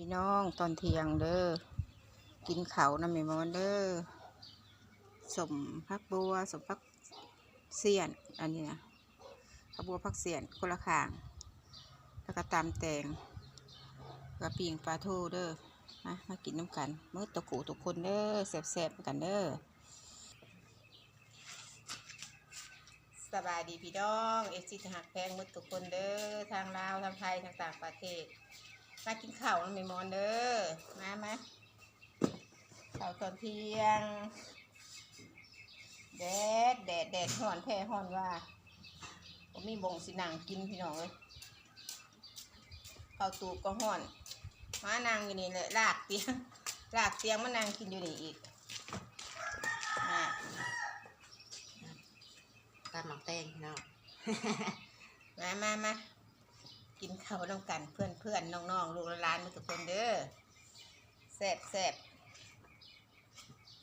พี่น้องตอนเที่ยงเด้อกินเขาน้ำม่มอนเด้อสมพักบัวสมพักเสียนอันนี้นะพักบัวพักเสียนคนละขาง แล้วก็ตามแตงกระปิงปลาทูเด้อมามากินน้ำกันเมื่อตะกูทุกคนเด้อแซ่บๆกันเด้อสบายดีพี่น้องเอฟซีหักแพงมืดทุกคนเด้อทางลาวทางไทยทางต่างประเทศ มากินข้าวน้ำไม่มอนเด้อมามาข้าวตอนเที่ยงแดดแดดแดดห่อนแท้ห่อนว่าผมมีบงสินังกินพี่น้องเลยข้าวตูบก็ห่อนมานางอยู่นี่เลยลากเตียงลากเตียงมานางกินอยู่นี่อีกอะกำหมักแตงพี่น้องมามามา กินข้าวน้ำกันเพื่อนเพื่อนๆน้องๆลูกหลานทุกคนเด้อแซ่บแซ่บ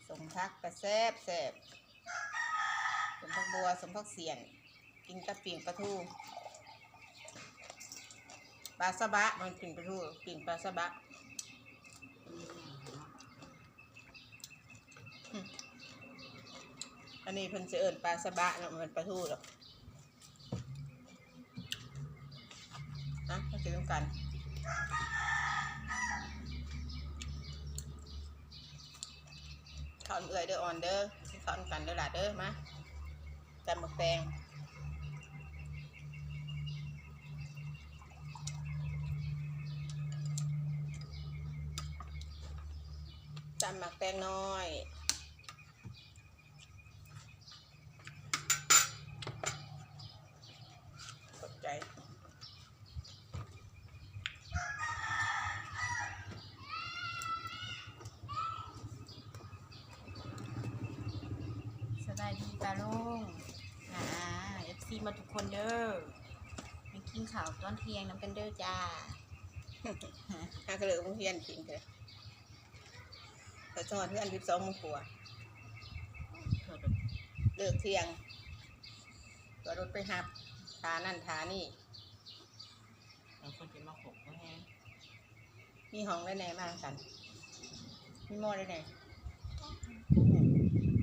สมพักกระแซ่บแซ่บสมพักบัวสมพักเสียน กินกระปิ่งปลาทูปลาสะบะมันปิ่งปลาทูปิ่งปลาสะบะอันนี้เพิ่นจะเอิญปลาสะบะเนาะมันปลาทูหรอก นะมากินกันข้าวเอื่อยเด้ออ่อนเด้อกินข้าวกันเด้อหล่ะเด้อมาจำหมึกแตงจำหมักแตงน้อยขอบใจ สบายดีตาลุงอ่าเอฟซี มาทุกคนเด้อมากินข้าวตอนเที่ยงน้ำกันเด้อจ้าฮากระเหลือเฮียนกินเลยแต่จอดเพื่อนสิบสองโมงกว่าเลิกเที่ยงตัวรถไปหับทานั่นทานี่เราคนจะมาหกก็แห้งมีห้องได้แน่มากกัน มีหม้อได้แน่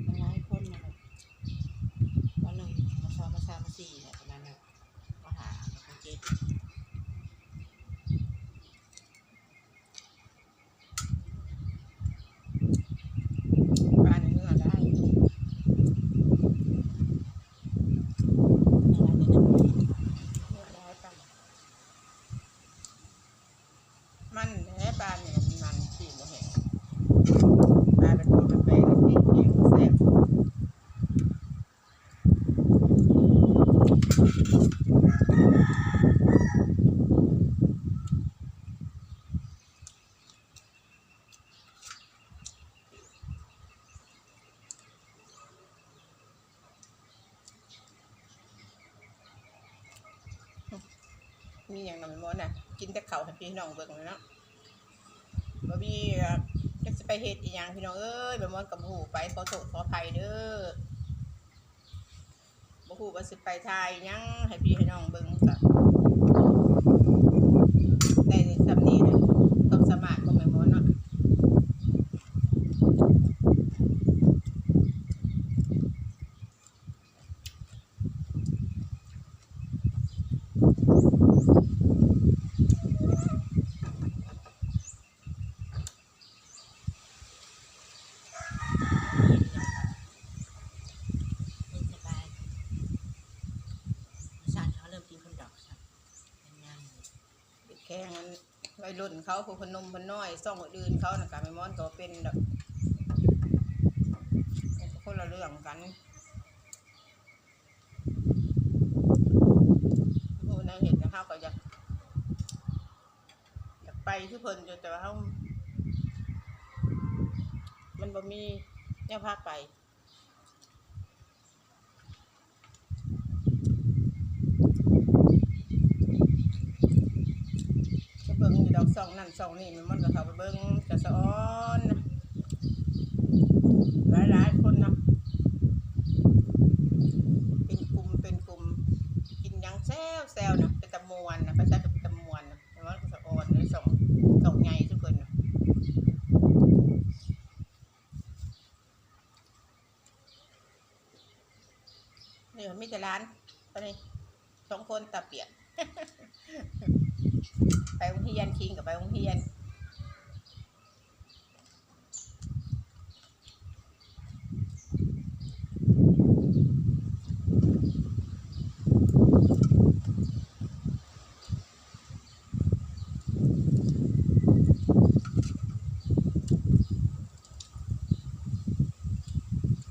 มันร้ายคนมาเลยวันหนึ่งมา สี่เนี่ยประมาณนั้นมาหามาเจ็ด บ้านนี้ก็ได้ อะไรเนี่ย ได้ปะมันแค่ปลาเนี่ยมันสีโมเห็นปลาเป็นตัวเป็นแปลงเป็นเองแซ่บมี อย่างน้อยมดน่ะ กินแต่เขาให้พี่น้องเบิ่งเลยเนาะบ่มีจะสิไปเฮ็ดอีหยังพี่น้องเอ้ยบ่มันกับหูไปขอโทษขออภัยเด้อบ่ฮู้ว่าสิไปทายหยังให้พี่ให้น้องเบิ่งก็ได้สำนี้นะต้องสมาธิบ่แม่นบ่เนาะ เย็นสบายสั่นเขาเริ่มกินคนดอกสั่นเป็นยัง แข่งมันวัย รุ่นเขาผู้พนมพนน้อยซ่องอื่นเขานะก็ไม่มอนก็เป็นดอกมันก็คนละเรื่องกันผู้นางเห็นนะเขาก็อยากอยากไปที่เพิ่นอยู่แต่ว่าเขามันบ่มีแนวพาไปั่นสองนี่มันก็เข้าไปเบิ้งกระสอนหลายหลายคนนะเป็นกลุ่มเป็นกลุ่มกินยังแซวแซวนะเป็นตะมวนนะประชาชนเป็นตะมวนนะมันก็สะอ่อนเลยสองสองไงทุกคนนะนี่มัมีแต่ร้านตอนนี้สองคนตาเปียก ไปโรงเรียนคิงกับไปโรงเรียน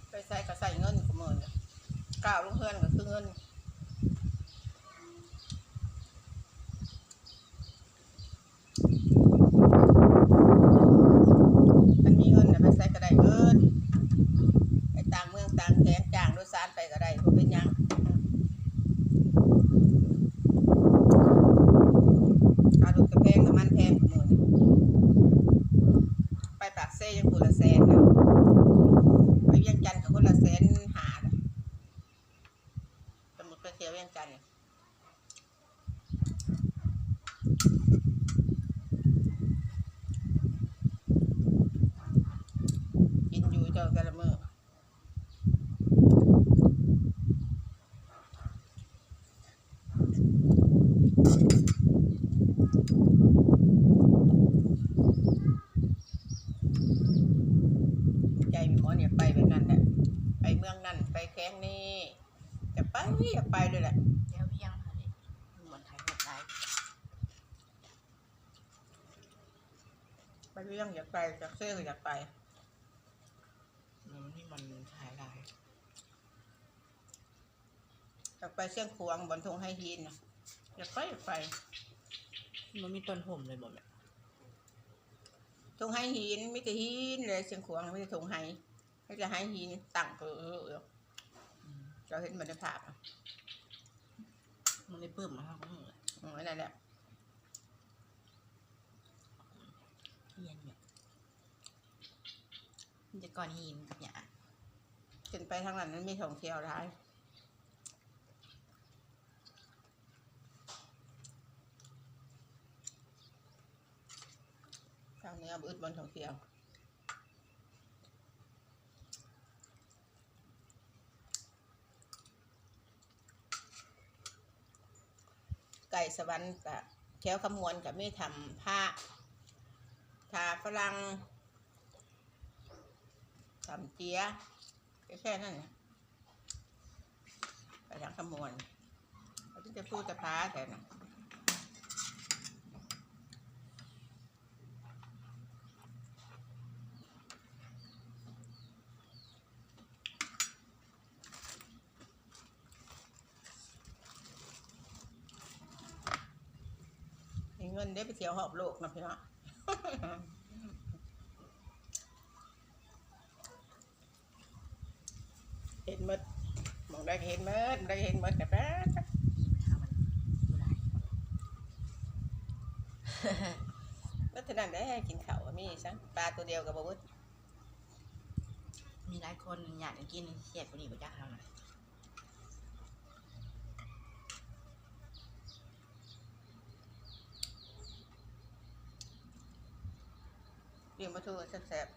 ไปใส่ก็ใส่เงินกูมือเนี่ยกล่าวลงเพื่อนก็คือเงิน มันมีเงินนะไปใส่ก็ได้เงินไปต่างเมืองต่างแขนจ้างโดยสารไปก็ได้บ่เป็นหยังค่ารถก็แพงน้ำมันแพงกูมือนี่ไปปากเซ่ยังกูละแสนนะ ไปเวียงจันทร์กับคนละแสนหาน่ะสมมติไปเที่ย วเวียงจันทร์กินอยู่เจ้าแต่ละมือใจมีหมอเนี่ยไปแบบนั้นแหละ ไปเมืองนั่นไปแข้งนี่จะไป อยากไปเลยแหละเดี๋ยวเพียงค่ะนี่เหมือนขายหมดได้ไปเรื่องอยากไปจากเสื้อก็อยากไปมันนี่มันขายหลายอยากไปเชียงขวางบนทงไฮฮีนน่ะอยากไปอยากไปมันมีต้นห่มเลยบ่แม่ทงไฮฮีนไม่แต่ฮีนเลยเชียงขวางไม่แต่ทงไฮไม่แต่ไฮฮีนตั้งเออเออเอออืมเราเห็นบรรยากาศอะ มันได้เพิ่มมาห้าก็เหมือนอืมนั่นแหละเฮียนเนี่ยมันจะก่อนหินกับหยขึ้นไปทางนั้นมันมีท่องเที่ยวร้ทางนี้อึดบนท่องเที่ยว ไก่สวรรค์กับแถวคำมวลกับไม่ทำผ้าทาฝรั่งทำเจียแค่นั้นไปทางคำมวลเราจะพูดจะพาแต่นะมีเงินได้ไปเที่ ยวหอบโลกนะพี่น้องเห็นมดมองได้เห็นมดได้เห็นมดแต่แป๊บข้าวมันดูหลายแล้วทีนั้นได้กินข้าวมีซังปลาตัวเดียวกับบวุฒมีหลายคนอยากจะกินเสียดกว่านี้กว่าจ้าเขานะ เรียงมาทูแซ่บ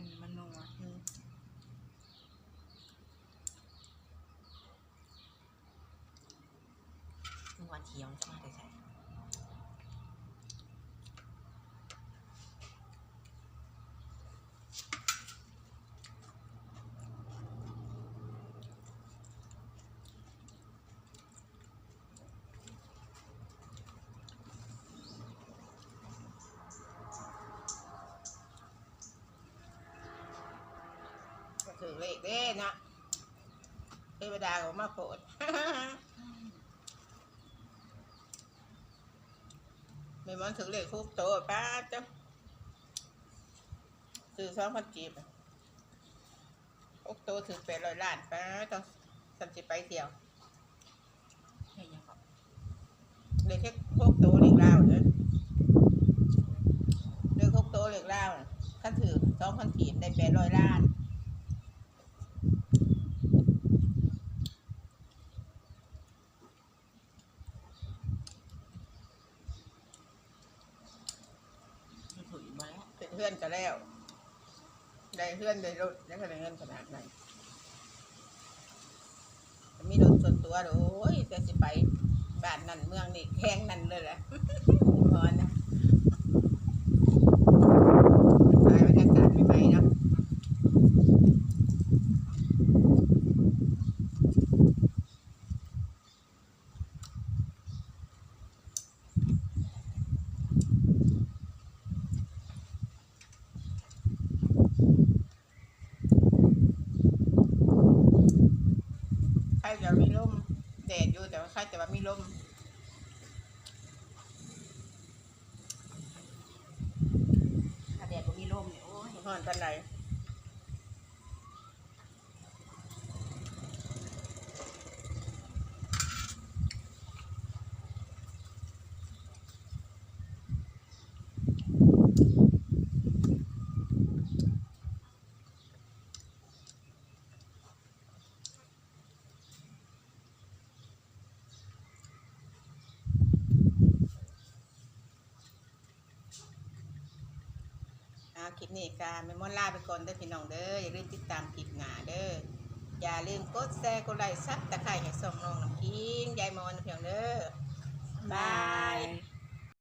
นมันนัว ๆอืม นัวเทียมจะมาแต่ใส่ ก็ ถือเลขเด้นะเทวดาก็มาโปรดไม่มันถือเลขคุกโตป้าเจ้าซื้อสองพันกีบคุกโตถือแปดร้อยล้านป้าเจ้าสันสิไปเที่ยวเลขแค่คุกโตเลขลาเด้อเลขคุกโตเลขลาวน่ะถ้าถือสองพันกีบได้แปดร้อยล้านถุยมาแล้ว เป็นเพื่อนกันแล้ว ได้เพื่อนได้รถได้คะแนนเงินขนาดไหนส่วนตัวโอ้ยแต่สิไปบ้านนั่นเมืองนี่แข้งนั่นเลยแหละพอนะสายบรรยากาศใหม่ๆเนาะ ใครจะมีลมแดดอยู่แต่ว่าใค รแต่ว่ามีลมถ้าแดดบ่มีลมเนี่ยโอ้ยห่อนปันไหน คลิปนี้ก็ไม่มอนลาไปก่อนเด้อพี่น้องเด้ออย่าลืมติดตามคลิปหน้าเด้ออย่าลืมกดแชร์กดไลค์ซับตะไคร้ให้ส่องน้องน้ำพิงยายมอนเพียงเด้อบาย